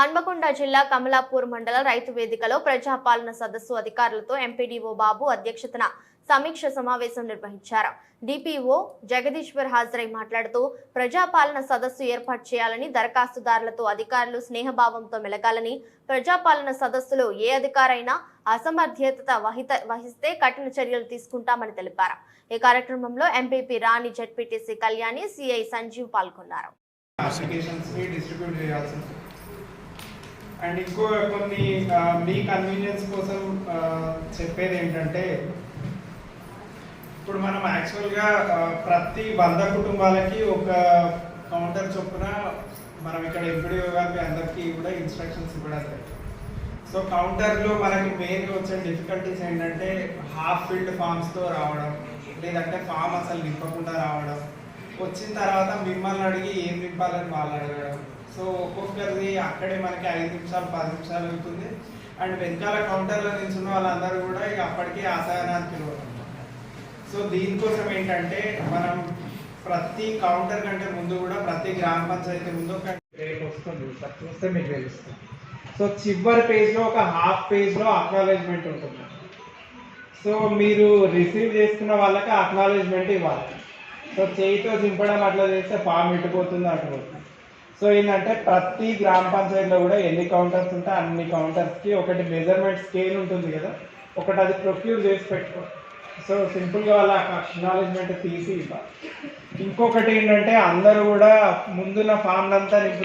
హన్మకొండ జిల్లా కమలాపూర్ మండల రైతు వేదికలో ప్రజాపాలన సదస్సు అధికారులతో ఎంపీడీఓ బాబు అధ్యక్షతన సమీక్ష సమావేశం నిర్వహించారు. డిపిఓ జగదీశ్వర్ హాజరై మాట్లాడుతూ ప్రజాపాలన సదస్సు ఏర్పాటు చేయాలని దరఖాస్తుదారులతో అధికారులు స్నేహభావంతో మెలగాలని ప్రజాపాలన సదస్సులో ఏ అధికారైనా అసమర్థ్యత వహిత వహిస్తే కఠిన చర్యలు తీసుకుంటామని తెలిపారు. ఈ కార్యక్రమంలో MPP Rani ZPTC Kalyani CI Sanjeev పాల్గొన్నారు. అప్లికేషన్స్ని డిస్ట్రిబ్యూట్ చేయాల్సి అండ్ ఇంకో కొన్ని మీ కన్వీనియన్స్ కోసం చెప్పేది ఏంటంటే ఇప్పుడు మనం యాక్చువల్గా ప్రతి వంద కుటుంబాలకి ఒక కౌంటర్ చొప్పున మనం ఇక్కడ ఎంపీడీఓ గారికి అందరికీ కూడా ఇన్స్ట్రక్షన్స్ ఇవ్వడం జరిగింది సో కౌంటర్లో మనకి మెయిన్గా వచ్చే డిఫికల్టీస్ ఏంటంటే హాఫ్ ఫిల్డ్ ఫామ్స్తో రావడం లేదంటే ఫామ్ అసలు నింపకుండా రావడం వచ్చిన తర్వాత మిమ్మల్ని అడిగి ఏం నింపాలని వాళ్ళు అడగడం. సో ఒక్కొక్కరిది అక్కడే మనకి ఐదు నిమిషాలు పది నిమిషాలు అవుతుంది. అండ్ వెనకాల కౌంటర్లో నిల్చున్న వాళ్ళందరూ కూడా ఇక అప్పటికే ఆసనానికి సో దీనికోసం ఏంటంటే మనం ప్రతి కౌంటర్ కంటే ముందు కూడా ప్రతి గ్రామ పంచాయతీ ముందు ఒక రేట్ వస్తుంది. సార్ చూస్తే మీకు తెలుస్తుంది. సో చివరి పేజ్లో ఒక హాఫ్ పేజ్లో అక్నాలజ్మెంట్ ఉంటుంది. సో మీరు రిసీవ్ చేసుకున్న వాళ్ళకి అక్నాలజ్మెంట్ ఇవ్వాలి. సో చేయితో చింపడం అట్లా చేస్తే ఫామ్ ఇటుపోతుంది అటుపోతుంది సో ఏంటంటే ప్రతి గ్రామ పంచాయతీలో కూడా ఎన్ని కౌంటర్స్ ఉంటే అన్ని కౌంటర్స్కి ఒకటి మెజర్మెంట్ స్కేల్ ఉంటుంది కదా ఒకటి అది ప్రొక్యూర్ చేసి పెట్టుకో సో సింపుల్గా వాళ్ళ అక్నాలెడ్జ్మెంట్ తీసి ఇవ్వాలి. ఇంకొకటి ఏంటంటే అందరూ కూడా ముందున్న ఫామ్లంతా నింపుతారు.